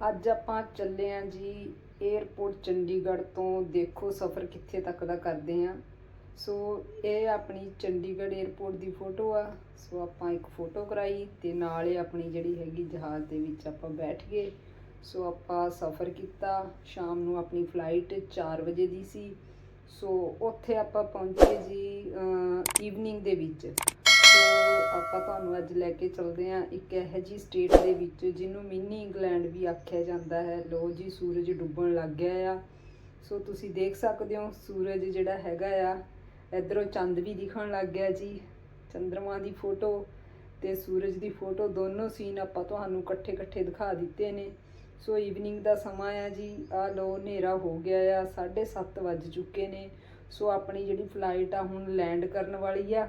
ਅੱਜ ਆਪਾਂ ਚੱਲੇ ਆਂ ਜੀ 에어ਪੋਰਟ ਚੰਡੀਗੜ੍ਹ ਤੋਂ। ਦੇਖੋ ਸਫ਼ਰ ਕਿੱਥੇ ਤੱਕ ਦਾ ਕਰਦੇ ਆਂ। ਸੋ ਇਹ ਆਪਣੀ ਚੰਡੀਗੜ੍ਹ 에어ਪੋਰਟ ਦੀ ਫੋਟੋ ਆ। ਸੋ ਆਪਾਂ ਇੱਕ ਫੋਟੋ ਕਰਾਈ ਤੇ ਨਾਲ ਇਹ ਆਪਣੀ ਜਿਹੜੀ ਹੈਗੀ ਜਹਾਜ਼ ਦੇ ਵਿੱਚ ਆਪਾਂ ਬੈਠ ਗਏ। ਸੋ ਆਪਾਂ ਸਫ਼ਰ ਕੀਤਾ। ਸ਼ਾਮ ਨੂੰ ਆਪਣੀ ਫਲਾਈਟ 4 ਵਜੇ ਦੀ ਸੀ। ਸੋ ਉੱਥੇ ਆਪਾਂ ਪਹੁੰਚੇ ਜੀ ਈਵਨਿੰਗ ਦੇ ਵਿੱਚ। ਸੋ ਆਪਾਂ ਤੁਹਾਨੂੰ ਅੱਜ ਲੈ ਕੇ ਚੱਲਦੇ ਹਾਂ ਇੱਕ ਇਹੋ ਜਿਹੀ ਸਟੇਟ ਦੇ ਵਿੱਚ ਜਿਹਨੂੰ ਮਿੰਨੀ ਇੰਗਲੈਂਡ ਵੀ ਆਖਿਆ ਜਾਂਦਾ ਹੈ। ਲੋ ਜੀ, ਸੂਰਜ ਡੁੱਬਣ ਲੱਗ ਗਿਆ ਆ। ਸੋ ਤੁਸੀਂ ਦੇਖ ਸਕਦੇ ਹੋ, ਸੂਰਜ ਜਿਹੜਾ ਹੈਗਾ ਆ, ਇਧਰੋਂ ਚੰਦ ਵੀ ਦਿਖਣ ਲੱਗ ਗਿਆ ਜੀ, ਚੰਦਰਮਾ ਦੀ ਫੋਟੋ ਤੇ ਸੂਰਜ ਦੀ ਫੋਟੋ ਦੋਨੋਂ ਸੀਨ ਆਪਾਂ ਤੁਹਾਨੂੰ ਇਕੱਠੇ ਇਕੱਠੇ ਦਿਖਾ ਦਿੱਤੇ ਨੇ। ਸੋ ਈਵਨਿੰਗ ਦਾ ਸਮਾਂ ਆ ਜੀ ਆ ਲੋ ਹਨੇਰਾ ਹੋ ਗਿਆ ਆ 7:30 ਵੱਜ ਚੁੱਕੇ ਨੇ। ਸੋ ਆਪਣੀ ਜਿਹੜੀ ਫਲਾਈਟ ਆ, ਹੁਣ ਲੈਂਡ ਕਰਨ ਵਾਲੀ ਆ।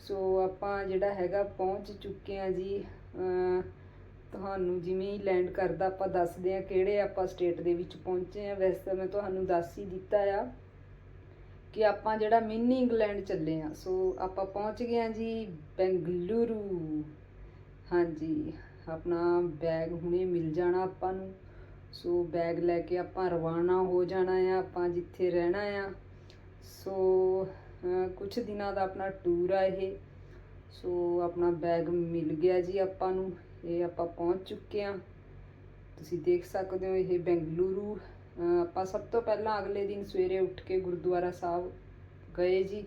ਸੋ ਆਪਾਂ ਜਿਹੜਾ ਹੈਗਾ ਪਹੁੰਚ ਚੁੱਕੇ ਆ ਜੀ ਤੁਹਾਨੂੰ ਜਿਵੇਂ ਹੀ ਲੈਂਡ ਕਰਦਾ ਆਪਾਂ ਦੱਸਦੇ ਆ ਕਿਹੜੇ ਆਪਾਂ ਸਟੇਟ ਦੇ ਵਿੱਚ ਪਹੁੰਚੇ ਆ ਵੈਸੇ ਤਾਂ ਮੈਂ ਤੁਹਾਨੂੰ ਦੱਸ ਹੀ ਦਿੱਤਾ ਆ ਕਿ ਆਪਾਂ ਜਿਹੜਾ ਮਿੰਨੀ ਇੰਗਲੈਂਡ ਚੱਲੇ ਆ ਸੋ ਆਪਾਂ ਪਹੁੰਚ ਗਏ ਆ ਜੀ ਬੈਂਗਲੁਰੂ। ਹਾਂਜੀ, ਆਪਣਾ ਬੈਗ ਹੁਣੇ ਮਿਲ ਜਾਣਾ ਆਪਾਂ ਨੂੰ। ਸੋ ਬੈਗ ਲੈ ਕੇ ਆਪਾਂ ਰਵਾਨਾ ਹੋ ਜਾਣਾ ਆ, ਆਪਾਂ ਜਿੱਥੇ ਰਹਿਣਾ ਆ। ਸੋ ਕੁਝ ਦਿਨਾਂ ਦਾ ਆਪਣਾ ਟੂਰ ਆ ਇਹ। ਸੋ ਆਪਣਾ ਬੈਗ ਮਿਲ ਗਿਆ ਜੀ ਆਪਾਂ ਨੂੰ। ਇਹ ਆਪਾਂ ਪਹੁੰਚ ਚੁੱਕੇ ਆ ਤੁਸੀਂ ਦੇਖ ਸਕਦੇ ਹੋ ਇਹ ਬੈਂਗਲੁਰੂ। ਆਪਾਂ ਸਭ ਤੋਂ ਪਹਿਲਾਂ ਅਗਲੇ ਦਿਨ ਸਵੇਰੇ ਉੱਠ ਕੇ ਗੁਰਦੁਆਰਾ ਸਾਹਿਬ ਗਏ ਜੀ।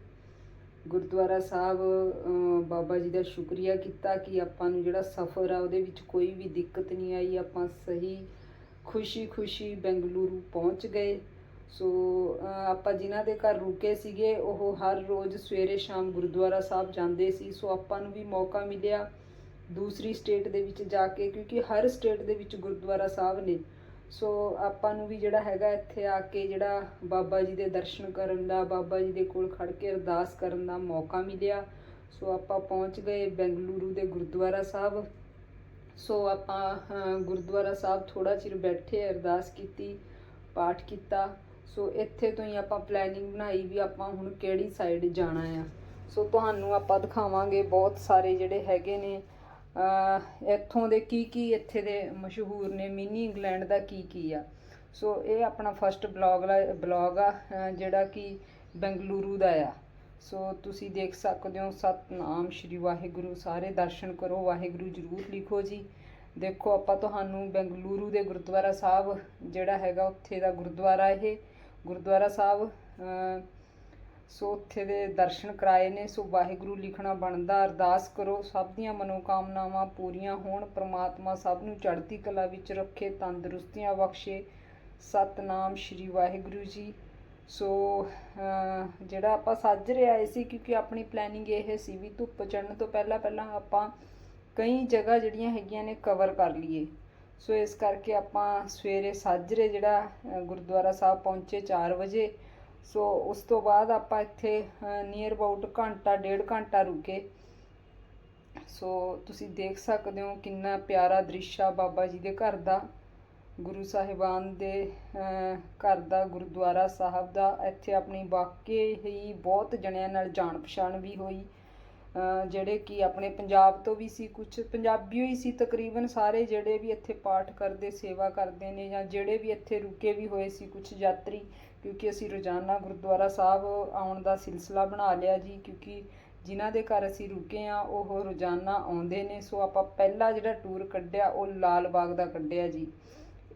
ਗੁਰਦੁਆਰਾ ਸਾਹਿਬ ਬਾਬਾ ਜੀ ਦਾ ਸ਼ੁਕਰੀਆ ਕੀਤਾ ਕਿ ਆਪਾਂ ਨੂੰ ਜਿਹੜਾ ਸਫ਼ਰ ਆ ਉਹਦੇ ਵਿੱਚ ਕੋਈ ਵੀ ਦਿੱਕਤ ਨਹੀਂ ਆਈ। ਆਪਾਂ ਸਹੀ ਖੁਸ਼ੀ-ਖੁਸ਼ੀ ਬੈਂਗਲੁਰੂ ਪਹੁੰਚ ਗਏ। ਸੋ ਆਪਾਂ ਜਿਨ੍ਹਾਂ ਦੇ ਘਰ ਰੁਕੇ ਸੀਗੇ, ਉਹ ਹਰ ਰੋਜ਼ ਸਵੇਰੇ ਸ਼ਾਮ ਗੁਰਦੁਆਰਾ ਸਾਹਿਬ ਜਾਂਦੇ ਸੀ। ਸੋ, ਆਪਾਂ ਨੂੰ ਵੀ ਮੌਕਾ ਮਿਲਿਆ ਦੂਸਰੀ ਸਟੇਟ ਦੇ ਵਿੱਚ ਜਾ ਕੇ, ਕਿਉਂਕਿ ਹਰ ਸਟੇਟ ਦੇ ਵਿੱਚ ਗੁਰਦੁਆਰਾ ਸਾਹਿਬ ਨੇ। ਸੋ, ਆਪਾਂ ਨੂੰ ਵੀ ਜਿਹੜਾ ਹੈਗਾ ਇੱਥੇ ਆ ਕੇ ਜਿਹੜਾ ਬਾਬਾ ਜੀ ਦੇ ਦਰਸ਼ਨ ਕਰਨ ਦਾ, ਬਾਬਾ ਜੀ ਦੇ ਕੋਲ ਖੜ ਕੇ ਅਰਦਾਸ ਕਰਨ ਦਾ ਮੌਕਾ ਮਿਲਿਆ। ਸੋ, ਆਪਾਂ ਪਹੁੰਚ ਗਏ ਬੈਂਗਲੁਰੂ ਦੇ ਗੁਰਦੁਆਰਾ ਸਾਹਿਬ। ਸੋ, ਆਪਾਂ ਗੁਰਦੁਆਰਾ ਸਾਹਿਬ ਥੋੜਾ ਚਿਰ ਬੈਠੇ, ਅਰਦਾਸ ਕੀਤੀ, ਪਾਠ ਕੀਤਾ। ਸੋ ਇੱਥੇ ਤੋਂ ਹੀ ਆਪਾਂ ਪਲੈਨਿੰਗ ਬਣਾਈ ਵੀ ਆਪਾਂ ਹੁਣ ਕਿਹੜੀ ਸਾਈਡ ਜਾਣਾ ਆ। ਸੋ ਤੁਹਾਨੂੰ ਆਪਾਂ ਦਿਖਾਵਾਂਗੇ ਬਹੁਤ ਸਾਰੇ ਜਿਹੜੇ ਹੈਗੇ ਨੇ। ਇੱਥੋਂ ਦੇ ਕੀ ਕੀ ਇੱਥੇ ਦੇ ਮਸ਼ਹੂਰ ਨੇ ਮਿਨੀ ਇੰਗਲੈਂਡ ਦਾ ਕੀ ਕੀ ਆ। ਸੋ ਇਹ ਆਪਣਾ ਫਰਸਟ ਬਲੌਗ ਬਲੌਗ ਆ ਜਿਹੜਾ ਕਿ ਬੈਂਗਲੁਰੂ ਦਾ ਆ। ਸੋ ਤੁਸੀਂ ਦੇਖ ਸਕਦੇ ਹੋ ਸਤਨਾਮ ਸ਼੍ਰੀ ਵਾਹਿਗੁਰੂ, ਸਾਰੇ ਦਰਸ਼ਨ ਕਰੋ, ਵਾਹਿਗੁਰੂ ਜਰੂਰ ਲਿਖੋ ਜੀ। ਦੇਖੋ ਆਪਾਂ ਤੁਹਾਨੂੰ ਬੈਂਗਲੁਰੂ ਦੇ ਗੁਰਦੁਆਰਾ ਸਾਹਿਬ ਜਿਹੜਾ ਹੈਗਾ, ਉੱਥੇ ਦਾ ਗੁਰਦੁਆਰਾ ਇਹ ਗੁਰਦੁਆਰਾ ਸਾਹਿਬ ਸੋ ਉੱਥੇ ਦੇ ਦਰਸ਼ਨ ਕਰਾਏ ਨੇ, ਸੋ ਵਾਹਿਗੁਰੂ ਲਿਖਣਾ ਬਣਦਾ, ਅਰਦਾਸ ਕਰੋ, ਸਭ ਦੀਆਂ ਮਨੋਕਾਮਨਾਵਾਂ ਪੂਰੀਆਂ ਹੋਣ, ਪ੍ਰਮਾਤਮਾ ਸਭ ਨੂੰ ਚੜ੍ਹਦੀ ਕਲਾ ਵਿੱਚ ਰੱਖੇ, ਤੰਦਰੁਸਤੀਆਂ ਬਖਸ਼ੇ, ਸਤਨਾਮ ਸ਼੍ਰੀ ਵਾਹਿਗੁਰੂ ਜੀ। ਸੋ ਜਿਹੜਾ ਆਪਾਂ ਸਾਜਰੇ ਆਏ ਸੀ, ਕਿਉਂਕਿ ਆਪਣੀ ਪਲੈਨਿੰਗ ਇਹ ਸੀ ਵੀ ਧੁੱਪ ਚੜ੍ਹਨ ਤੋਂ ਪਹਿਲਾਂ ਪਹਿਲਾਂ ਆਪਾਂ ਕਈ ਜਗ੍ਹਾ ਜਿਹੜੀਆਂ ਹੈਗੀਆਂ ਨੇ ਕਵਰ ਕਰ ਲਈਏ। ਸੋ ਇਸ ਕਰਕੇ ਆਪਾਂ ਸਵੇਰੇ ਸਾਜਰੇ ਜਿਹੜਾ ਗੁਰਦੁਆਰਾ ਸਾਹਿਬ ਪਹੁੰਚੇ 4 ਵਜੇ। ਸੋ ਉਸ ਤੋਂ ਬਾਅਦ ਆਪਾਂ ਇੱਥੇ ਨੀਅਰ ਅਬਾਊਟ ਘੰਟਾ, ਡੇਢ ਘੰਟਾ ਰੁਕੇ। ਸੋ ਤੁਸੀਂ ਦੇਖ ਸਕਦੇ ਹੋ ਕਿੰਨਾ ਪਿਆਰਾ ਦ੍ਰਿਸ਼ ਆ ਬਾਬਾ ਜੀ ਦੇ ਘਰ ਦਾ। ਗੁਰੂ ਸਾਹਿਬਾਨ ਦੇ ਘਰ ਦਾ, ਗੁਰਦੁਆਰਾ ਸਾਹਿਬ ਦਾ। ਇੱਥੇ ਆਪਣੀ ਵਾਕਈ ਹੀ ਬਹੁਤ ਜਣਿਆਂ ਨਾਲ ਜਾਣ ਪਛਾਣ ਵੀ ਹੋਈ। ਜਿਹੜੇ ਕਿ ਆਪਣੇ ਪੰਜਾਬ ਤੋਂ ਵੀ ਸੀ ਕੁਝ ਪੰਜਾਬੀ ਹੀ ਸੀ ਤਕਰੀਬਨ ਸਾਰੇ ਜਿਹੜੇ ਵੀ ਇੱਥੇ ਪਾਠ ਕਰਦੇ, ਸੇਵਾ ਕਰਦੇ ਨੇ ਜਾਂ ਜਿਹੜੇ ਵੀ ਇੱਥੇ ਰੁਕੇ ਵੀ ਹੋਏ ਸੀ ਕੁਝ ਯਾਤਰੀ, ਕਿਉਂਕਿ ਅਸੀਂ ਰੋਜ਼ਾਨਾ ਗੁਰਦੁਆਰਾ ਸਾਹਿਬ ਆਉਣ ਦਾ ਸਿਲਸਿਲਾ ਬਣਾ ਲਿਆ ਜੀ, ਕਿਉਂਕਿ ਜਿਨ੍ਹਾਂ ਦੇ ਘਰ ਅਸੀਂ ਰੁਕੇ ਆ ਉਹ ਰੋਜ਼ਾਨਾ ਆਉਂਦੇ ਨੇ, ਸੋ ਆਪਾਂ ਪਹਿਲਾ ਜਿਹੜਾ ਟੂਰ ਕੱਢਿਆ, ਉਹ ਲਾਲ ਬਾਗ ਦਾ ਕੱਢਿਆ ਜੀ।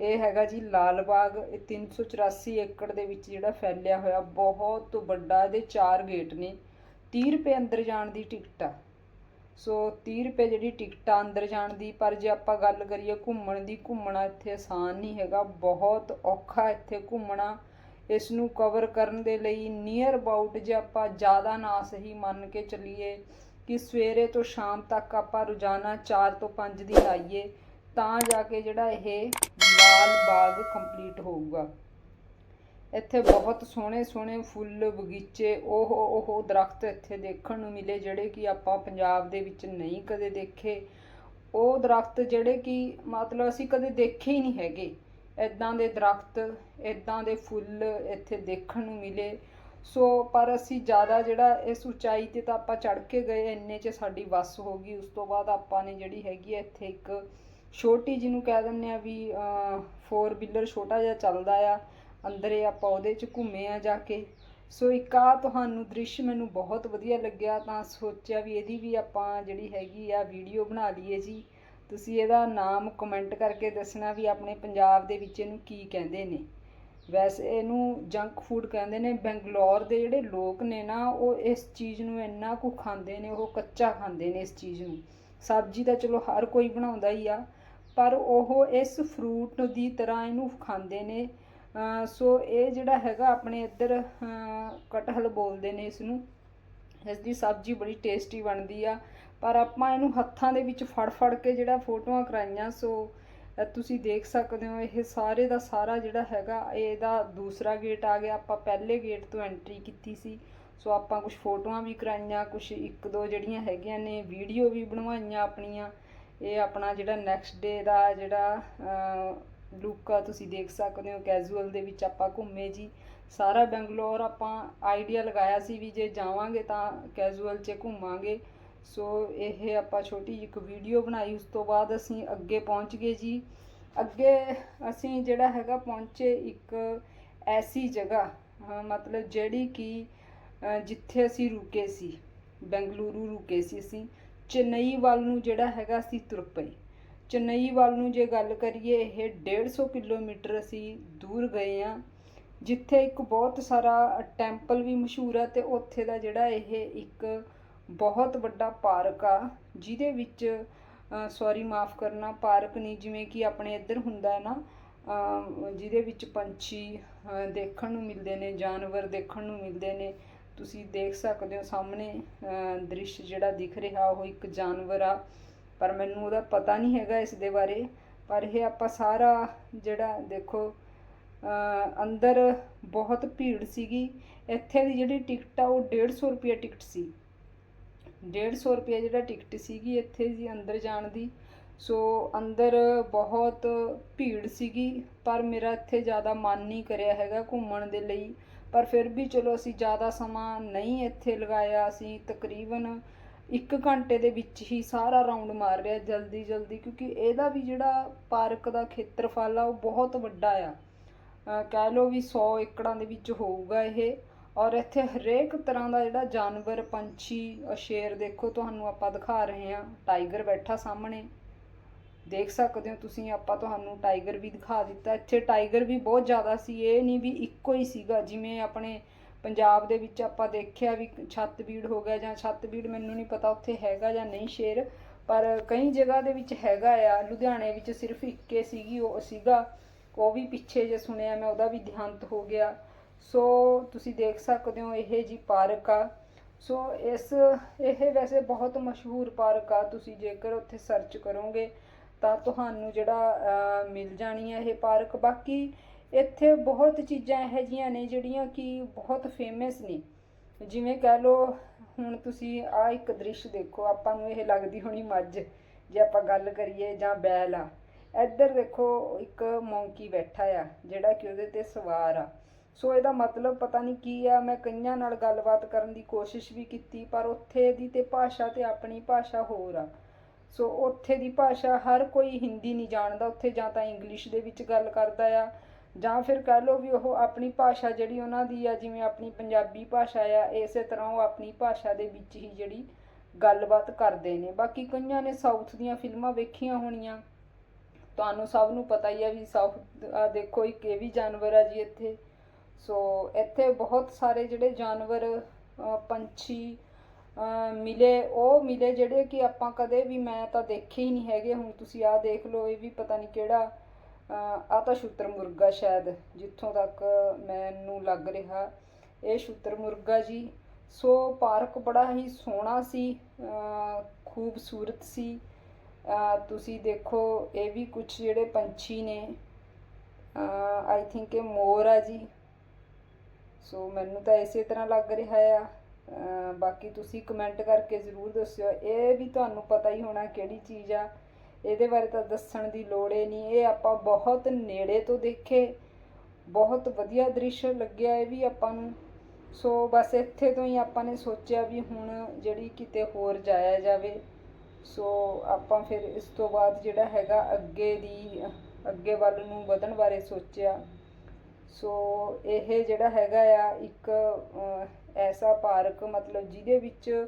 ਇਹ ਹੈਗਾ ਜੀ ਲਾਲ ਬਾਗ ਇਹ 384 ਏਕੜ ਦੇ ਵਿੱਚ ਜਿਹੜਾ ਫੈਲਿਆ ਹੋਇਆ, ਬਹੁਤ ਵੱਡਾ, ਇਹਦੇ ਚਾਰ ਗੇਟ ਨੇ। 30 ਰੁਪਏ ਅੰਦਰ ਜਾਣ ਦੀ ਟਿਕਟ ਆ। ਸੋ 30 ਰੁਪਏ ਜਿਹੜੀ ਟਿਕਟ ਆ ਅੰਦਰ ਜਾਣ ਦੀ, ਪਰ ਜੇ ਆਪਾਂ ਗੱਲ ਕਰੀਏ ਘੁੰਮਣ ਦੀ, ਘੁੰਮਣਾ ਇੱਥੇ ਆਸਾਨ ਨਹੀਂ ਹੈਗਾ। ਬਹੁਤ ਔਖਾ ਇੱਥੇ ਘੁੰਮਣਾ। ਇਸ ਨੂੰ ਕਵਰ ਕਰਨ ਦੇ ਲਈ ਨੀਅਰ ਅਬਾਊਟ ਜੇ ਆਪਾਂ ਜ਼ਿਆਦਾ ਨਾ ਸਹੀ ਮੰਨ ਕੇ ਚੱਲੀਏ ਕਿ ਸਵੇਰੇ ਤੋਂ ਸ਼ਾਮ ਤੱਕ ਆਪਾਂ ਰੋਜ਼ਾਨਾ 4 ਤੋਂ 5 ਦੀ ਆਈਏ ਤਾਂ ਜਾ ਕੇ ਜਿਹੜਾ ਇਹ ਲਾਲ ਬਾਗ ਕੰਪਲੀਟ ਹੋਊਗਾ। ਇੱਥੇ ਬਹੁਤ ਸੋਹਣੇ ਸੋਹਣੇ ਫੁੱਲ, ਬਗੀਚੇ, ਉਹ ਉਹ ਦਰਖਤ ਇੱਥੇ ਦੇਖਣ ਨੂੰ ਮਿਲੇ ਜਿਹੜੇ ਕਿ ਆਪਾਂ ਪੰਜਾਬ ਦੇ ਵਿੱਚ ਨਹੀਂ ਕਦੇ ਦੇਖੇ। ਉਹ ਦਰਖਤ ਜਿਹੜੇ ਕਿ ਮਤਲਬ ਅਸੀਂ ਕਦੇ ਦੇਖੇ ਹੀ ਨਹੀਂ ਹੈਗੇ। ਇਦਾਂ ਦੇ ਦਰਖਤ ਇਦਾਂ ਦੇ ਫੁੱਲ ਇੱਥੇ ਦੇਖਣ ਨੂੰ ਮਿਲੇ। ਸੋ, ਪਰ ਅਸੀਂ ਜ਼ਿਆਦਾ ਜਿਹੜਾ ਇਸ ਉਚਾਈ ਤੇ ਤਾਂ ਆਪਾਂ ਚੜ ਕੇ ਗਏ, ਇੰਨੇ 'ਚ ਸਾਡੀ ਬੱਸ ਹੋ ਗਈ। ਉਸ ਤੋਂ ਬਾਅਦ ਆਪਾਂ ਨੇ ਜਿਹੜੀ ਹੈਗੀ ਹੈ ਇੱਥੇ ਇੱਕ ਛੋਟੀ ਜਿਹਨੂੰ ਕਹਿ ਦਿੰਦੇ ਆ ਵੀ 4 ਵੀਲਰ ਛੋਟਾ ਜਿਹਾ ਚੱਲਦਾ ਆ। ਅੰਦਰ ਆਪਾਂ ਉਹਦੇ 'ਚ ਘੁੰਮੇ ਆ ਜਾ ਕੇ। ਸੋ ਇੱਕ ਆ ਤੁਹਾਨੂੰ ਦ੍ਰਿਸ਼ ਮੈਨੂੰ ਬਹੁਤ ਵਧੀਆ ਲੱਗਿਆ, ਤਾਂ ਸੋਚਿਆ ਵੀ ਇਹਦੀ ਵੀ ਆਪਾਂ ਜਿਹੜੀ ਹੈਗੀ ਆ ਵੀਡੀਓ ਬਣਾ ਲਈਏ ਜੀ। ਤੁਸੀਂ ਇਹਦਾ ਨਾਮ ਕਮੈਂਟ ਕਰਕੇ ਦੱਸਣਾ ਵੀ ਆਪਣੇ ਪੰਜਾਬ ਦੇ ਵਿੱਚ ਇਹਨੂੰ ਕੀ ਕਹਿੰਦੇ ਨੇ। ਵੈਸੇ ਇਹਨੂੰ ਜੰਕ ਫੂਡ ਕਹਿੰਦੇ ਨੇ, ਬੰਗਲੌਰ ਦੇ ਜਿਹੜੇ ਲੋਕ ਨੇ ਨਾ, ਉਹ ਇਸ ਚੀਜ਼ ਨੂੰ ਇੰਨਾ ਕੁ ਖਾਂਦੇ ਨੇ, ਉਹ ਕੱਚਾ ਖਾਂਦੇ ਨੇ ਇਸ ਚੀਜ਼ ਨੂੰ। ਸਬਜ਼ੀ ਤਾਂ ਚਲੋ ਹਰ ਕੋਈ ਬਣਾਉਂਦਾ ਹੀ ਆ, ਪਰ ਉਹ ਇਸ ਫਰੂਟ ਦੀ ਤਰ੍ਹਾਂ ਇਹਨੂੰ ਖਾਂਦੇ ਨੇ ਸੋ ਇਹ ਜਿਹੜਾ ਹੈਗਾ ਆਪਣੇ ਇੱਧਰ ਕਟਹਲ ਬੋਲਦੇ ਨੇ ਇਸ ਨੂੰ ਇਸ ਦੀ ਸਬਜ਼ੀ ਬੜੀ ਟੇਸਟੀ ਬਣਦੀ ਆ। ਪਰ ਆਪਾਂ ਇਹਨੂੰ ਹੱਥਾਂ ਦੇ ਵਿੱਚ ਫੜ ਫੜ ਕੇ ਜਿਹੜਾ ਫੋਟੋਆਂ ਕਰਾਈਆਂ, ਸੋ ਤੁਸੀਂ ਦੇਖ ਸਕਦੇ ਹੋ, ਇਹ ਸਾਰੇ ਦਾ ਸਾਰਾ ਜਿਹੜਾ ਹੈਗਾ, ਇਹਦਾ ਦੂਸਰਾ ਗੇਟ ਆ ਗਿਆ। ਆਪਾਂ ਪਹਿਲੇ ਗੇਟ ਤੋਂ ਐਂਟਰੀ ਕੀਤੀ ਸੀ। ਸੋ ਆਪਾਂ ਕੁਝ ਫੋਟੋਆਂ ਵੀ ਕਰਾਈਆਂ ਕੁਝ ਇੱਕ ਦੋ ਜਿਹੜੀਆਂ ਹੈਗੀਆਂ ਨੇ ਵੀਡੀਓ ਵੀ ਬਣਵਾਈਆਂ ਆਪਣੀਆਂ। ਇਹ ਆਪਣਾ ਜਿਹੜਾ ਨੈਕਸਟ ਡੇ ਦਾ ਜਿਹੜਾ ਲੁੱਕ ਤੁਸੀਂ ਦੇਖ ਸਕਦੇ ਹੋ ਕੈਜੂਅਲ ਦੇ ਵਿੱਚ ਆਪਾਂ ਘੁੰਮੇ ਜੀ। ਸਾਰਾ ਬੰਗਲੌਰ ਆਪਾਂ ਆਈਡੀਆ ਲਗਾਇਆ ਸੀ ਵੀ ਜੇ ਜਾਵਾਂਗੇ ਤਾਂ ਕੈਜੂਅਲ 'ਚ ਘੁੰਮਾਂਗੇ। ਸੋ ਇਹ ਆਪਾਂ ਛੋਟੀ ਜਿਹੀ ਇੱਕ ਵੀਡੀਓ ਬਣਾਈ, ਉਸ ਤੋਂ ਬਾਅਦ ਅਸੀਂ ਅੱਗੇ ਪਹੁੰਚ ਗਏ ਜੀ। ਅੱਗੇ ਅਸੀਂ ਜਿਹੜਾ ਹੈਗਾ ਪਹੁੰਚੇ ਇੱਕ ਐਸੀ ਜਗ੍ਹਾ ਮਤਲਬ ਜਿਹੜੀ ਕਿ ਜਿੱਥੇ ਅਸੀਂ ਰੁਕੇ ਸੀ, ਬੈਂਗਲੁਰੂ ਰੁਕੇ ਸੀ ਅਸੀਂ, ਚੇਨਈ ਵੱਲ ਨੂੰ ਜਿਹੜਾ ਹੈਗਾ ਅਸੀਂ ਤੁਰ ਪਏ। ਚੇਨਈ ਵੱਲ ਨੂੰ ਜੇ ਗੱਲ ਕਰੀਏ, ਇਹ 150 ਕਿਲੋਮੀਟਰ ਅਸੀਂ ਦੂਰ ਗਏ ਆ ਜਿੱਥੇ ਇੱਕ ਬਹੁਤ ਸਾਰਾ ਟੈਂਪਲ ਵੀ ਮਸ਼ਹੂਰ ਆ ਤੇ ਉੱਥੇ ਦਾ ਜਿਹੜਾ ਇਹ ਇੱਕ ਬਹੁਤ ਵੱਡਾ ਪਾਰਕ ਆ, ਜਿਹਦੇ ਵਿੱਚ ਸੌਰੀ ਮਾਫ ਕਰਨਾ, ਪਾਰਕ ਨਹੀਂ, ਜਿਵੇਂ ਕਿ ਆਪਣੇ ਇੱਧਰ ਹੁੰਦਾ ਹੈ ਨਾ ਜਿਹਦੇ ਵਿੱਚ ਪੰਛੀ ਦੇਖਣ ਨੂੰ ਮਿਲਦੇ ਨੇ, ਜਾਨਵਰ ਦੇਖਣ ਨੂੰ ਮਿਲਦੇ ਨੇ, ਤੁਸੀਂ ਦੇਖ ਸਕਦੇ ਹੋ ਸਾਹਮਣੇ ਦ੍ਰਿਸ਼ ਜਿਹੜਾ ਦਿਖ ਰਿਹਾ, ਉਹ ਇੱਕ ਜਾਨਵਰ ਆ ਪਰ ਮੈਨੂੰ ਉਹਦਾ ਪਤਾ ਨਹੀਂ ਹੈਗਾ ਇਸ ਦੇ ਬਾਰੇ। ਪਰ ਇਹ ਆਪਾਂ ਸਾਰਾ ਜਿਹੜਾ ਦੇਖੋ ਅੰਦਰ ਬਹੁਤ ਭੀੜ ਸੀਗੀ। ਇੱਥੇ ਦੀ ਜਿਹੜੀ ਟਿਕਟ ਆ, ਉਹ 150 ਰੁਪਏ ਟਿਕਟ ਸੀ। 150 ਰੁਪਏ ਜਿਹੜਾ ਟਿਕਟ ਸੀਗੀ ਇੱਥੇ ਜੀ ਅੰਦਰ ਜਾਣ ਦੀ। ਸੋ ਅੰਦਰ ਬਹੁਤ ਭੀੜ ਸੀਗੀ, ਪਰ ਮੇਰਾ ਇੱਥੇ ਜ਼ਿਆਦਾ ਮਨ ਨਹੀਂ ਕਰਿਆ ਹੈਗਾ ਘੁੰਮਣ ਦੇ ਲਈ। ਪਰ ਫਿਰ ਵੀ ਚਲੋ ਅਸੀਂ ਜ਼ਿਆਦਾ ਸਮਾਂ ਨਹੀਂ ਇੱਥੇ ਲਗਾਇਆ। ਅਸੀਂ ਤਕਰੀਬਨ ਇੱਕ ਘੰਟੇ ਦੇ ਵਿੱਚ ਹੀ ਸਾਰਾ ਰਾਉਂਡ ਮਾਰ ਰਿਹਾ ਜਲਦੀ ਜਲਦੀ, ਕਿਉਂਕਿ ਇਹਦਾ ਵੀ ਜਿਹੜਾ ਪਾਰਕ ਦਾ ਖੇਤਰਫਲ ਆ, ਉਹ ਬਹੁਤ ਵੱਡਾ ਆ। ਕਹਿ ਲਓ ਵੀ 100 ਏਕੜਾਂ ਦੇ ਵਿੱਚ ਹੋਊਗਾ ਇਹ। ਔਰ ਇੱਥੇ ਹਰੇਕ ਤਰ੍ਹਾਂ ਦਾ ਜਿਹੜਾ ਜਾਨਵਰ, ਪੰਛੀ, ਅਹ ਸ਼ੇਰ ਦੇਖੋ, ਤੁਹਾਨੂੰ ਆਪਾਂ ਦਿਖਾ ਰਹੇ ਹਾਂ। ਟਾਈਗਰ ਬੈਠਾ ਸਾਹਮਣੇ। ਦੇਖ ਸਕਦੇ ਹੋ ਤੁਸੀਂ, ਆਪਾਂ ਤੁਹਾਨੂੰ ਟਾਈਗਰ ਵੀ ਦਿਖਾ ਦਿੱਤਾ। ਇੱਥੇ ਟਾਈਗਰ ਵੀ ਬਹੁਤ ਜ਼ਿਆਦਾ ਸੀ। ਇਹ ਨਹੀਂ ਵੀ ਇੱਕੋ ਹੀ ਸੀਗਾ, ਜਿਵੇਂ ਆਪਣੇ ਪੰਜਾਬ ਦੇ ਵਿੱਚ ਆਪਾਂ ਦੇਖਿਆ ਵੀ ਛੱਤਬੀੜ ਹੋ ਗਿਆ ਜਾਂ ਛੱਤਬੀੜ ਮੈਨੂੰ ਨਹੀਂ ਪਤਾ ਉੱਥੇ ਹੈਗਾ ਜਾਂ ਨਹੀਂ ਸ਼ੇਰ, ਪਰ ਕਈ ਜਗ੍ਹਾ ਦੇ ਵਿੱਚ ਹੈਗਾ ਆ, ਲੁਧਿਆਣੇ ਵਿੱਚ ਸਿਰਫ ਇੱਕੇ ਸੀਗੀ, ਉਹ ਸੀਗਾ, ਉਹ ਵੀ ਪਿੱਛੇ ਜੇ ਸੁਣਿਆ ਮੈਂ, ਉਹਦਾ ਵੀ ਦੇਹਾਂਤ ਹੋ ਗਿਆ। ਸੋ ਤੁਸੀਂ ਦੇਖ ਸਕਦੇ ਹੋ, ਇਹ ਜੀ ਪਾਰਕ ਆ। ਸੋ ਇਸ, ਇਹ ਵੈਸੇ ਬਹੁਤ ਮਸ਼ਹੂਰ ਪਾਰਕ ਆ, ਤੁਸੀਂ ਜੇਕਰ ਉੱਥੇ ਸਰਚ ਕਰੋਗੇ ਤਾਂ ਤੁਹਾਨੂੰ ਜਿਹੜਾ ਮਿਲ ਜਾਣੀ ਹੈ ਇਹ ਪਾਰਕ। ਬਾਕੀ ਇੱਥੇ ਬਹੁਤ ਚੀਜ਼ਾਂ ਇਹੋ ਜਿਹੀਆਂ ਨੇ ਜਿਹੜੀਆਂ ਕਿ ਬਹੁਤ ਫੇਮਸ ਨੇ। ਜਿਵੇਂ ਕਹਿ ਲਓ, ਹੁਣ ਤੁਸੀਂ ਆ ਇੱਕ ਦ੍ਰਿਸ਼ ਦੇਖੋ, ਆਪਾਂ ਨੂੰ ਇਹ ਲੱਗਦੀ ਹੋਣੀ ਮੱਝ, ਜੇ ਆਪਾਂ ਗੱਲ ਕਰੀਏ ਜਾਂ ਬੈਲ ਆ। ਇੱਧਰ ਦੇਖੋ, ਇੱਕ ਮੌਂਕੀ ਬੈਠਾ ਆ, ਜਿਹੜਾ ਕਿ ਉਹਦੇ ਤੇ ਸਵਾਰ ਆ। ਸੋ ਇਹਦਾ ਮਤਲਬ ਪਤਾ ਨਹੀਂ ਕੀ ਆ, ਮੈਂ ਕਈਆਂ ਨਾਲ ਗੱਲਬਾਤ ਕਰਨ ਦੀ ਕੋਸ਼ਿਸ਼ ਵੀ ਕੀਤੀ, ਪਰ ਉੱਥੇ ਦੀ ਤੇ ਭਾਸ਼ਾ ਤੇ ਆਪਣੀ ਭਾਸ਼ਾ ਹੋਰ ਆ। ਸੋ ਉੱਥੇ ਦੀ ਭਾਸ਼ਾ ਹਰ ਕੋਈ ਹਿੰਦੀ ਨਹੀਂ ਜਾਣਦਾ, ਉੱਥੇ ਜਾਂ ਤਾਂ ਇੰਗਲਿਸ਼ ਦੇ ਵਿੱਚ ਗੱਲ ਕਰਦਾ ਆ। ਜਾਂ ਫਿਰ ਕਹਿ ਲਓ ਵੀ ਉਹ ਆਪਣੀ ਭਾਸ਼ਾ ਜਿਹੜੀ ਉਹਨਾਂ ਦੀ ਆ, ਜਿਵੇਂ ਆਪਣੀ ਪੰਜਾਬੀ ਭਾਸ਼ਾ ਆ, ਇਸੇ ਤਰ੍ਹਾਂ ਉਹ ਆਪਣੀ ਭਾਸ਼ਾ ਦੇ ਵਿੱਚ ਹੀ ਜਿਹੜੀ ਗੱਲਬਾਤ ਕਰਦੇ ਨੇ। ਬਾਕੀ ਕਈਆਂ ਨੇ ਸਾਊਥ ਦੀਆਂ ਫਿਲਮਾਂ ਵੇਖੀਆਂ ਹੋਣੀਆਂ। ਤੁਹਾਨੂੰ ਸਭ ਨੂੰ ਪਤਾ ਹੀ ਆ ਵੀ ਸਾਊਥ ਆ ਦੇਖੋ ਇੱਕ ਇਹ ਵੀ ਜਾਨਵਰ ਆ ਜੀ ਇੱਥੇ। ਸੋ ਇੱਥੇ ਬਹੁਤ ਸਾਰੇ ਜਿਹੜੇ ਜਾਨਵਰ ਪੰਛੀ ਮਿਲੇ, ਉਹ ਮਿਲੇ ਜਿਹੜੇ ਕਿ ਆਪਾਂ ਕਦੇ ਵੀ ਮੈਂ ਤਾਂ ਦੇਖੇ ਹੀ ਨਹੀਂ ਹੈਗੇ। ਹੁਣ ਤੁਸੀਂ ਆਹ ਦੇਖ ਲਓ, ਇਹ ਵੀ ਪਤਾ ਨਹੀਂ ਕਿਹੜਾ ਆ ਤਾਂ ਸ਼ੁਤਰ ਮੁਰਗਾ ਸ਼ਾਇਦ ਜਿੱਥੋਂ ਤੱਕ ਮੈਨੂੰ ਲੱਗ ਰਿਹਾ। ਇਹ ਸ਼ੂਤਰ ਮੁਰਗਾ ਜੀ, ਸੋ ਪਾਰਕ ਬੜਾ ਹੀ ਸੋਹਣਾ ਸੀ ਖੂਬਸੂਰਤ ਸੀ। ਤੁਸੀਂ ਦੇਖੋ, ਇਹ ਵੀ ਕੁਝ ਜਿਹੜੇ ਪੰਛੀ ਨੇ। ਆਈ ਥਿੰਕ ਇਹ ਮੋਰ ਆ ਜੀ। ਸੋ ਮੈਨੂੰ ਤਾਂ ਇਸੇ ਤਰ੍ਹਾਂ ਲੱਗ ਰਿਹਾ ਆ। ਬਾਕੀ ਤੁਸੀਂ ਕਮੈਂਟ ਕਰਕੇ ਜ਼ਰੂਰ ਦੱਸਿਓ। ਇਹ ਵੀ ਤੁਹਾਨੂੰ ਪਤਾ ਹੀ ਹੋਣਾ ਕਿਹੜੀ ਚੀਜ਼ ਆ। ਇਹਦੇ ਬਾਰੇ ਤਾਂ ਦੱਸਣ ਦੀ ਲੋੜ ਹੀ ਨਹੀਂ। ਇਹ ਆਪਾਂ ਬਹੁਤ ਨੇੜੇ ਤੋਂ ਦੇਖੇ। ਬਹੁਤ ਵਧੀਆ ਦ੍ਰਿਸ਼ ਲੱਗਿਆ ਇਹ ਵੀ ਆਪਾਂ ਨੂੰ। ਸੋ ਬਸ ਇੱਥੇ ਤੋਂ ਹੀ ਆਪਾਂ ਨੇ ਸੋਚਿਆ ਵੀ ਹੁਣ ਜਿਹੜੀ ਕਿਤੇ ਹੋਰ ਜਾਇਆ ਜਾਵੇ। ਸੋ ਆਪਾਂ ਫਿਰ ਇਸ ਤੋਂ ਬਾਅਦ ਜਿਹੜਾ ਹੈਗਾ ਅੱਗੇ ਦੀ, ਅੱਗੇ ਵੱਲ ਨੂੰ ਵਧਣ ਬਾਰੇ ਸੋਚਿਆ। ਸੋ ਇਹ ਜਿਹੜਾ ਹੈਗਾ ਆ ਇੱਕ ਐਸਾ ਪਾਰਕ ਮਤਲਬ ਜਿਹਦੇ ਵਿੱਚ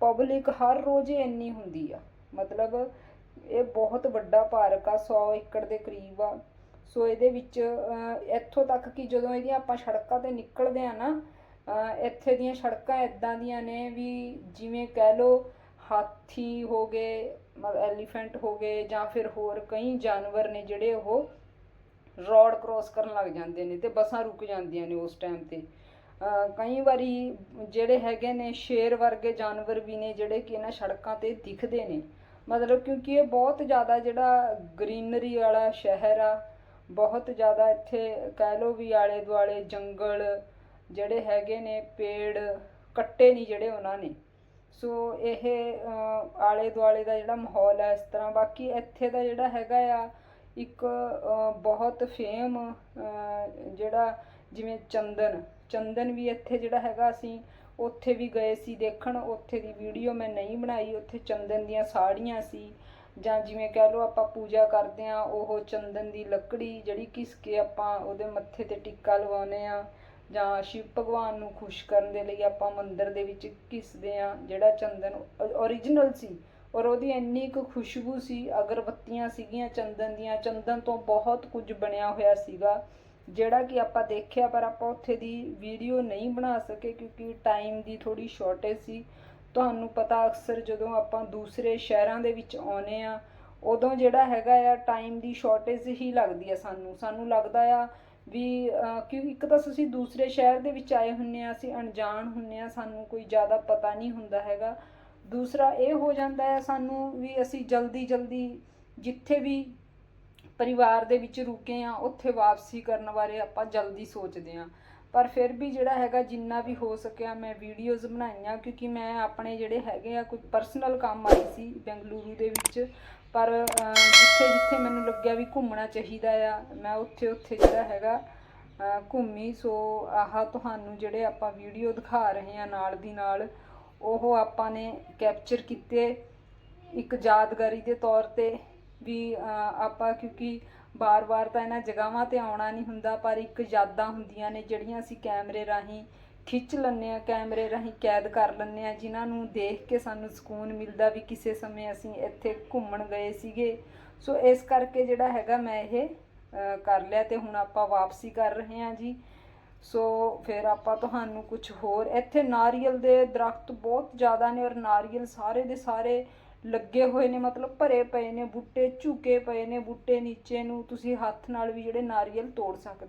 ਪਬਲਿਕ ਹਰ ਰੋਜ਼ ਇੰਨੀ ਹੁੰਦੀ ਆ। ਮਤਲਬ ਇਹ ਬਹੁਤ ਵੱਡਾ ਪਾਰਕ ਆ 100 ਏਕੜ ਦੇ ਕਰੀਬ ਆ। ਸੋ ਇਹਦੇ ਵਿੱਚ ਇੱਥੋਂ ਤੱਕ ਕਿ ਜਦੋਂ ਇਹਦੀਆਂ ਆਪਾਂ ਸੜਕਾਂ ਤੇ ਨਿਕਲਦੇ ਆ ਨਾ ਇੱਥੇ ਦੀਆਂ ਸੜਕਾਂ ਇਦਾਂ ਦੀਆਂ ਨੇ ਵੀ ਜਿਵੇਂ ਕਹਿ ਲਓ ਹਾਥੀ ਹੋ ਗਏ, ਮਤਲਬ ਐਲੀਫੈਂਟ ਹੋ ਗਏ ਜਾਂ ਫਿਰ ਹੋਰ ਕਈ ਜਾਨਵਰ ਨੇ ਜਿਹੜੇ ਉਹ ਰੋਡ ਕ੍ਰੋਸ ਕਰਨ ਲੱਗ ਜਾਂਦੇ ਨੇ ਤੇ ਬੱਸਾਂ ਰੁਕ ਜਾਂਦੀਆਂ ਨੇ ਉਸ ਟਾਈਮ ਤੇ। ਕਈ ਵਾਰੀ ਜਿਹੜੇ ਹੈਗੇ ਨੇ ਸ਼ੇਰ ਵਰਗੇ ਜਾਨਵਰ ਵੀ ਨੇ ਜਿਹੜੇ ਕਿ ਇਹਨਾਂ ਸੜਕਾਂ ਤੇ ਦਿਖਦੇ ਨੇ। ਮਤਲਬ ਕਿਉਂਕਿ ਇਹ ਬਹੁਤ ਜ਼ਿਆਦਾ ਜਿਹੜਾ ਗ੍ਰੀਨਰੀ ਵਾਲਾ ਸ਼ਹਿਰ ਆ, ਬਹੁਤ ਜ਼ਿਆਦਾ ਇੱਥੇ ਕਹਿ ਲਓ ਵੀ ਆਲੇ ਦੁਆਲੇ ਜੰਗਲ ਜਿਹੜੇ ਹੈਗੇ ਨੇ, ਪੇੜ ਕੱਟੇ ਨਹੀਂ ਜਿਹੜੇ ਉਹਨਾਂ ਨੇ। ਸੋ ਇਹ ਆਲੇ ਦੁਆਲੇ ਦਾ ਜਿਹੜਾ ਮਾਹੌਲ ਹੈ ਇਸ ਤਰ੍ਹਾਂ, ਬਾਕੀ ਇੱਥੇ ਦਾ ਜਿਹੜਾ ਹੈਗਾ ਆ, ਇੱਕ ਬਹੁਤ ਫੇਮ ਜਿਹੜਾ ਜਿਵੇਂ ਚੰਦਨ ਚੰਦਨ ਵੀ ਇੱਥੇ ਜਿਹੜਾ ਹੈਗਾ ਅਸੀਂ ਉੱਥੇ ਵੀ ਗਏ ਸੀ ਦੇਖਣ, ਉੱਥੇ ਦੀ ਵੀਡੀਓ ਮੈਂ ਨਹੀਂ ਬਣਾਈ, ਉੱਥੇ ਚੰਦਨ ਦੀਆਂ ਸਾੜੀਆਂ ਸੀ। ਜਾਂ ਜਿਵੇਂ ਕਹਿ ਲਓ ਆਪਾਂ ਪੂਜਾ ਕਰਦੇ ਆ ਉਹ ਚੰਦਨ ਦੀ ਲੱਕੜੀ ਜਿਹੜੀ ਘਿਸ ਕੇ ਆਪਾਂ ਉਹਦੇ ਮੱਥੇ ਤੇ ਟਿੱਕਾ ਲਗਾਉਂਦੇ ਆ ਜਾਂ ਸ਼ਿਵ ਭਗਵਾਨ ਨੂੰ ਖੁਸ਼ ਕਰਨ ਦੇ ਲਈ ਆਪਾਂ ਮੰਦਿਰ ਦੇ ਵਿੱਚ ਘਿਸਦੇ ਆ ਜਿਹੜਾ ਚੰਦਨ ਓਰੀਜਨਲ ਸੀ। ਔਰ ਉਹਦੀ ਇੰਨੀ ਕੁ ਖੁਸ਼ਬੂ ਸੀ, ਅਗਰਬੱਤੀਆਂ ਸੀਗੀਆਂ ਚੰਦਨ ਦੀਆਂ, ਚੰਦਨ ਤੋਂ ਬਹੁਤ ਕੁਝ ਬਣਿਆ ਹੋਇਆ ਸੀਗਾ। ਜਿਹੜਾ ਕਿ ਆਪਾਂ ਦੇਖਿਆ ਪਰ ਆਪਾਂ ਉੱਥੇ ਦੀ ਵੀਡੀਓ ਨਹੀਂ ਬਣਾ ਸਕੇ ਕਿਉਂਕਿ ਟਾਈਮ ਦੀ ਥੋੜੀ ਸ਼ਾਰਟੇਜ ਸੀ। ਤੁਹਾਨੂੰ ਪਤਾ ਅਕਸਰ ਜਦੋਂ ਆਪਾਂ ਦੂਸਰੇ ਸ਼ਹਿਰਾਂ ਦੇ ਵਿੱਚ ਆਉਨੇ ਆ ਉਦੋਂ ਜਿਹੜਾ ਹੈਗਾ ਆ ਟਾਈਮ ਦੀ ਸ਼ਾਰਟੇਜ ਹੀ ਲੱਗਦੀ ਆ ਸਾਨੂੰ। ਸਾਨੂੰ ਲੱਗਦਾ ਆ ਵੀ ਅਹ, ਕਿਉਂ ਇੱਕ ਤਾਂ ਅਸੀਂ ਦੂਸਰੇ ਸ਼ਹਿਰ ਦੇ ਵਿੱਚ ਆਏ ਹੁੰਨੇ ਆ ਅਸੀਂ ਅਣਜਾਣ ਹੁੰਨੇ ਆ ਸਾਨੂੰ ਕੋਈ ਜ਼ਿਆਦਾ ਪਤਾ ਨਹੀਂ ਹੁੰਦਾ ਹੈਗਾ। ਦੂਸਰਾ ਇਹ ਹੋ ਜਾਂਦਾ ਹੈ ਸਾਨੂੰ ਵੀ ਅਸੀਂ ਜਲਦੀ ਜਲਦੀ ਜਿੱਥੇ ਵੀ ਪਰਿਵਾਰ ਦੇ ਵਿੱਚ ਰੁਕੇ ਆ ਉੱਥੇ ਵਾਪਸੀ ਕਰਨ ਬਾਰੇ ਆਪਾਂ ਜਲਦੀ ਸੋਚਦੇ ਆ ਪਰ ਫਿਰ ਵੀ ਜਿਹੜਾ ਹੈਗਾ, ਜਿੰਨਾ ਵੀ ਹੋ ਸਕਿਆ ਮੈਂ ਵੀਡੀਓਜ਼ ਬਣਾਈਆਂ, ਕਿਉਂਕਿ ਮੈਂ ਆਪਣੇ ਜਿਹੜੇ ਹੈਗੇ ਆ, ਕੋਈ ਪਰਸਨਲ ਕੰਮ ਆਈ ਸੀ ਬੈਂਗਲੁਰੂ ਦੇ ਵਿੱਚ। ਪਰ ਜਿੱਥੇ ਜਿੱਥੇ ਮੈਨੂੰ ਲੱਗਿਆ ਵੀ ਘੁੰਮਣਾ ਚਾਹੀਦਾ ਆ, ਮੈਂ ਉੱਥੇ ਉੱਥੇ ਜਿਹੜਾ ਹੈਗਾ ਘੁੰਮੀ। ਸੋ, ਆਹ ਤੁਹਾਨੂੰ ਜਿਹੜੇ ਆਪਾਂ ਵੀਡੀਓ ਦਿਖਾ ਰਹੇ ਆ ਨਾਲ ਦੀ ਨਾਲ, ਉਹ ਆਪਾਂ ਨੇ ਕੈਪਚਰ ਕੀਤੇ ਇੱਕ ਯਾਦਗਾਰੀ ਦੇ ਤੌਰ ਤੇ। ਵੀ ਆਪਾਂ ਕਿਉਂਕਿ ਬਾਰ-ਬਾਰ ਤਾਂ ਇਹਨਾਂ ਜਗ੍ਹਾਵਾਂ ਤੇ ਆਉਣਾ ਨਹੀਂ ਹੁੰਦਾ, ਪਰ ਇੱਕ ਯਾਦਾਂ ਹੁੰਦੀਆਂ ਨੇ ਜਿਹੜੀਆਂ ਅਸੀਂ ਕੈਮਰੇ ਰਾਹੀਂ ਖਿੱਚ ਲੈਂਦੇ ਆ ਕੈਮਰੇ ਰਾਹੀਂ ਕੈਦ ਕਰ ਲੈਂਦੇ ਆ ਜਿਨ੍ਹਾਂ ਨੂੰ ਦੇਖ ਕੇ ਸਾਨੂੰ ਸਕੂਨ ਮਿਲਦਾ ਵੀ ਕਿਸੇ ਸਮੇਂ ਅਸੀਂ ਇੱਥੇ ਘੁੰਮਣ ਗਏ ਸੀਗੇ। ਸੋ, ਇਸ ਕਰਕੇ ਜਿਹੜਾ ਹੈਗਾ ਮੈਂ ਇਹ ਕਰ ਲਿਆ ਤੇ ਹੁਣ ਆਪਾਂ ਵਾਪਸੀ ਕਰ ਰਹੇ ਹਾਂ ਜੀ। ਸੋ, ਫਿਰ ਆਪਾਂ ਤੁਹਾਨੂੰ ਕੁਝ ਹੋਰ, ਇੱਥੇ ਨਾਰੀਅਲ ਦੇ ਦਰਖਤ ਬਹੁਤ ਜ਼ਿਆਦਾ ਨੇ ਔਰ ਨਾਰੀਅਲ ਸਾਰੇ ਦੇ ਸਾਰੇ ਲੱਗੇ ਹੋਏ ਨੇ, ਮਤਲਬ ਭਰੇ ਪਏ ਨੇ, ਬੂਟੇ ਝੁਕੇ ਪਏ ਨੇ, ਬੂਟੇ ਨੀਚੇ ਨੂੰ ਤੁਸੀਂ ਹੱਥ ਨਾਲ ਵੀ ਜਿਹੜੇ ਨਾਰੀਅਲ ਤੋੜ ਸਕਦੇ ਹੋ।